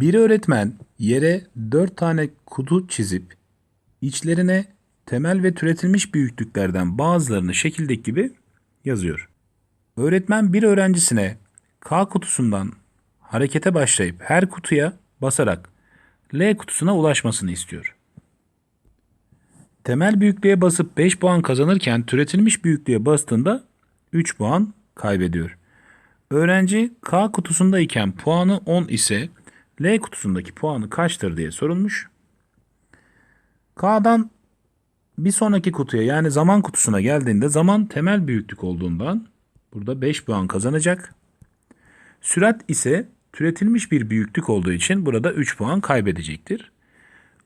Bir öğretmen yere 4 tane kutu çizip içlerine temel ve türetilmiş büyüklüklerden bazılarını şekildeki gibi yazıyor. Öğretmen bir öğrencisine K kutusundan harekete başlayıp her kutuya basarak L kutusuna ulaşmasını istiyor. Temel büyüklüğe basıp 5 puan kazanırken türetilmiş büyüklüğe bastığında 3 puan kaybediyor. Öğrenci K kutusundayken puanı 10 ise L kutusundaki puanı kaçtır diye sorulmuş. K'dan bir sonraki kutuya yani zaman kutusuna geldiğinde zaman temel büyüklük olduğundan burada 5 puan kazanacak. Sürat ise türetilmiş bir büyüklük olduğu için burada 3 puan kaybedecektir.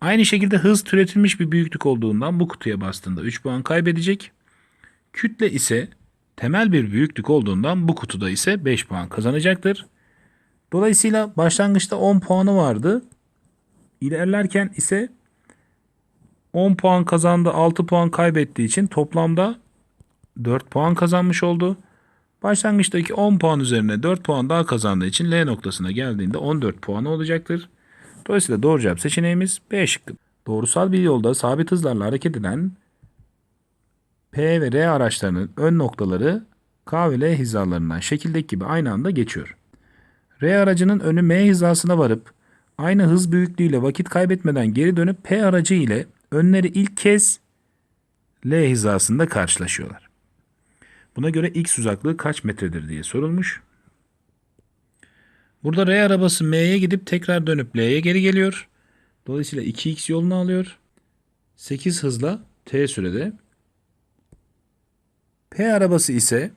Aynı şekilde hız türetilmiş bir büyüklük olduğundan bu kutuya bastığında 3 puan kaybedecek. Kütle ise temel bir büyüklük olduğundan bu kutuda ise 5 puan kazanacaktır. Dolayısıyla başlangıçta 10 puanı vardı. İlerlerken ise 10 puan kazandı, 6 puan kaybettiği için toplamda 4 puan kazanmış oldu. Başlangıçtaki 10 puan üzerine 4 puan daha kazandığı için L noktasına geldiğinde 14 puanı olacaktır. Dolayısıyla doğru cevap seçeneğimiz B şıkkı. Doğrusal bir yolda sabit hızlarla hareket eden P ve R araçlarının ön noktaları K ve L hizalarından şekildeki gibi aynı anda geçiyor. R aracının önü M hizasına varıp aynı hız büyüklüğüyle vakit kaybetmeden geri dönüp P aracı ile önleri ilk kez L hizasında karşılaşıyorlar. Buna göre x uzaklığı kaç metredir diye sorulmuş. Burada R arabası M'ye gidip tekrar dönüp L'ye geri geliyor. Dolayısıyla 2x yolunu alıyor. 8 hızla t sürede. P arabası ise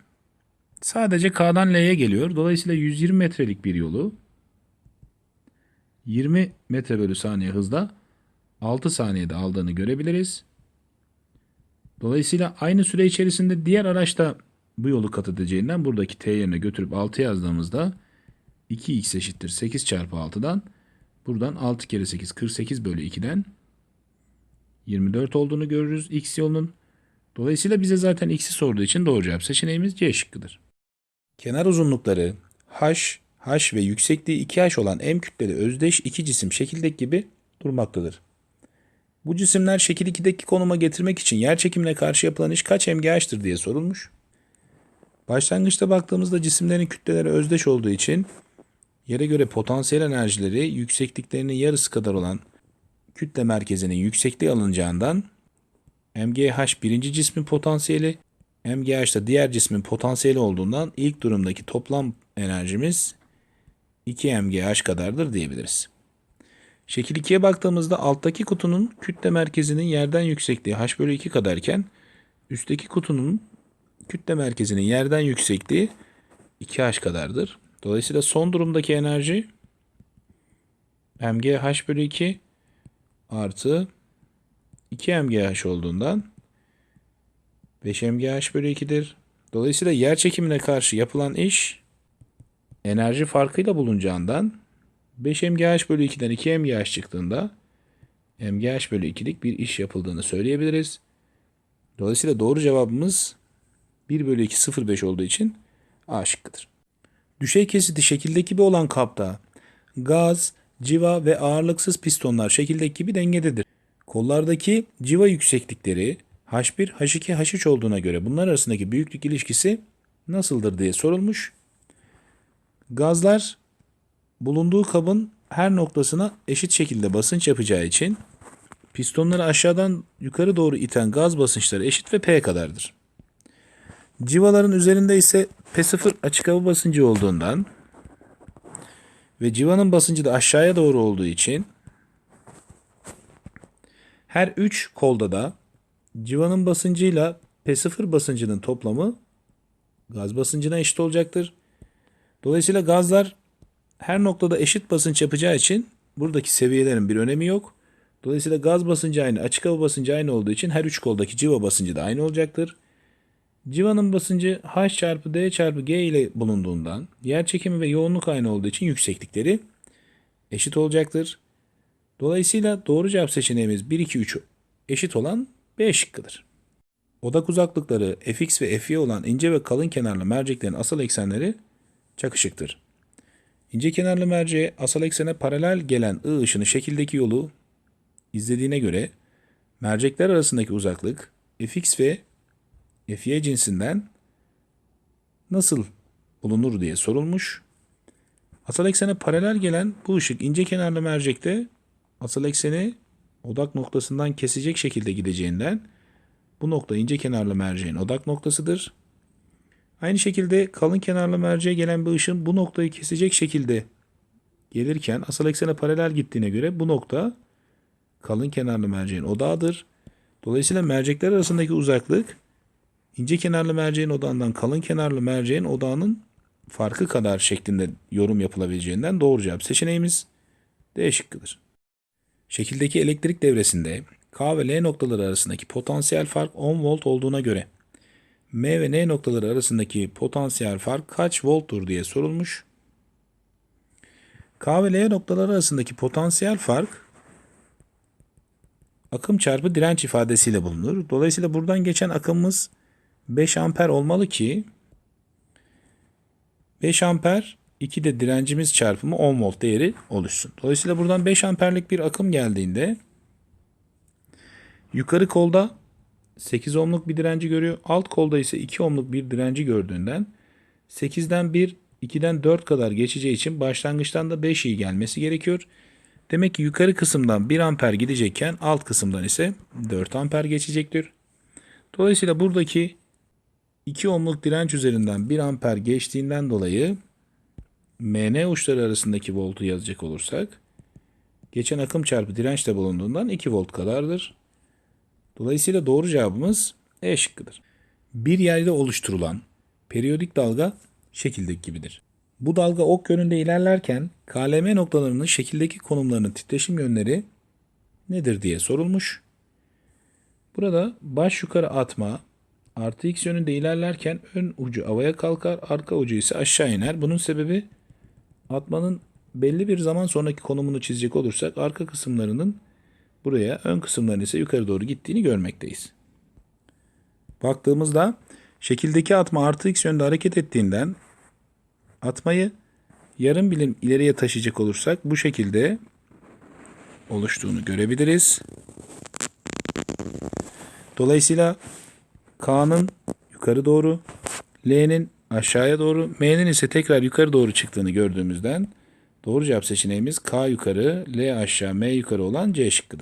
sadece K'dan L'ye geliyor. Dolayısıyla 120 metrelik bir yolu 20 metre bölü saniye hızla 6 saniyede aldığını görebiliriz. Dolayısıyla aynı süre içerisinde diğer araçta bu yolu kat edeceğinden buradaki t yerine götürüp 6 yazdığımızda 2x eşittir 8 çarpı 6'dan buradan 6 kere 8 48 bölü 2'den 24 olduğunu görürüz x yolunun. Dolayısıyla bize zaten x'i sorduğu için doğru cevap seçeneğimiz C şıkkıdır. Kenar uzunlukları h, h ve yüksekliği 2h olan m kütleli özdeş iki cisim şekildeki gibi durmaktadır. Bu cisimler şekil 2'deki konuma getirmek için yer çekimine karşı yapılan iş kaç mgh'tır diye sorulmuş. Başlangıçta baktığımızda cisimlerin kütleleri özdeş olduğu için yere göre potansiyel enerjileri yüksekliklerinin yarısı kadar olan kütle merkezinin yüksekliği alınacağından MGH birinci cismin potansiyeli, MGH da diğer cismin potansiyeli olduğundan ilk durumdaki toplam enerjimiz 2 MGH kadardır diyebiliriz. Şekil 2'ye baktığımızda alttaki kutunun kütle merkezinin yerden yüksekliği h bölü 2 kadarken üstteki kutunun kütle merkezinin yerden yüksekliği 2h kadardır. Dolayısıyla son durumdaki enerji mgh bölü 2 artı 2 mgh olduğundan 5 mgh bölü 2'dir. Dolayısıyla yer çekimine karşı yapılan iş enerji farkıyla bulunacağından 5 mgh bölü 2'den 2 mgh çıktığında mgh bölü 2'lik bir iş yapıldığını söyleyebiliriz. Dolayısıyla doğru cevabımız 1 bölü 2 0,5 olduğu için A şıkkıdır. Düşey kesiti şekildeki gibi olan kapta gaz, civa ve ağırlıksız pistonlar şekildeki gibi dengededir. Kollardaki civa yükseklikleri H1, H2, H3 olduğuna göre bunlar arasındaki büyüklük ilişkisi nasıldır diye sorulmuş. Gazlar bulunduğu kabın her noktasına eşit şekilde basınç yapacağı için pistonları aşağıdan yukarı doğru iten gaz basınçları eşit ve P kadardır. Civaların üzerinde ise P0 açık hava basıncı olduğundan ve civanın basıncı da aşağıya doğru olduğu için her 3 kolda da civanın basıncıyla P0 basıncının toplamı gaz basıncına eşit olacaktır. Dolayısıyla gazlar her noktada eşit basınç yapacağı için buradaki seviyelerin bir önemi yok. Dolayısıyla gaz basıncı aynı, açık hava basıncı aynı olduğu için her üç koldaki civa basıncı da aynı olacaktır. Civanın basıncı H çarpı D çarpı G ile bulunduğundan yer çekimi ve yoğunluk aynı olduğu için yükseklikleri eşit olacaktır. Dolayısıyla doğru cevap seçeneğimiz 1, 2, 3 eşit olan B şıkkıdır. Odak uzaklıkları fx ve fy olan ince ve kalın kenarlı merceklerin asal eksenleri çakışıktır. İnce kenarlı merceğe asal eksene paralel gelen I ışını şekildeki yolu izlediğine göre mercekler arasındaki uzaklık fx ve fy cinsinden nasıl bulunur diye sorulmuş. Asal eksene paralel gelen bu ışık ince kenarlı mercekte asal ekseni odak noktasından kesecek şekilde gideceğinden bu nokta ince kenarlı merceğin odak noktasıdır. Aynı şekilde kalın kenarlı merceğe gelen bir ışın bu noktayı kesecek şekilde gelirken asal eksene paralel gittiğine göre bu nokta kalın kenarlı merceğin odağıdır. Dolayısıyla mercekler arasındaki uzaklık ince kenarlı merceğin odağından kalın kenarlı merceğin odağının farkı kadar şeklinde yorum yapılabileceğinden doğru cevap seçeneğimiz D şıkkıdır. Şekildeki elektrik devresinde K ve L noktaları arasındaki potansiyel fark 10 volt olduğuna göre M ve N noktaları arasındaki potansiyel fark kaç volttur diye sorulmuş. K ve L noktaları arasındaki potansiyel fark akım çarpı direnç ifadesiyle bulunur. Dolayısıyla buradan geçen akımımız 5 amper olmalı ki 5 amper 2 de direncimiz çarpımı 10 volt değeri oluşsun. Dolayısıyla buradan 5 amperlik bir akım geldiğinde yukarı kolda 8 ohmluk bir direnci görüyor. Alt kolda ise 2 ohmluk bir direnci gördüğünden 8'den 1, 2'den 4 kadar geçeceği için başlangıçtan da 5 iyi gelmesi gerekiyor. Demek ki yukarı kısımdan 1 amper gidecekken alt kısımdan ise 4 amper geçecektir. Dolayısıyla buradaki 2 ohmluk direnç üzerinden 1 amper geçtiğinden dolayı MN uçları arasındaki voltu yazacak olursak geçen akım çarpı dirençte bulunduğundan 2 volt kadardır. Dolayısıyla doğru cevabımız E şıkkıdır. Bir yerde oluşturulan periyodik dalga şekildeki gibidir. Bu dalga ok yönünde ilerlerken KLM noktalarının şekildeki konumlarının titreşim yönleri nedir diye sorulmuş. Burada baş yukarı atma artı x yönünde ilerlerken ön ucu havaya kalkar, arka ucu ise aşağı iner. Bunun sebebi atmanın belli bir zaman sonraki konumunu çizecek olursak arka kısımlarının buraya, ön kısımların ise yukarı doğru gittiğini görmekteyiz. Baktığımızda şekildeki atma artı x yönde hareket ettiğinden atmayı yarım birim ileriye taşıyacak olursak bu şekilde oluştuğunu görebiliriz. Dolayısıyla K'nın yukarı doğru, L'nin aşağıya doğru, M'nin ise tekrar yukarı doğru çıktığını gördüğümüzden doğru cevap seçeneğimiz K yukarı, L aşağı, M yukarı olan C şıkkıdır.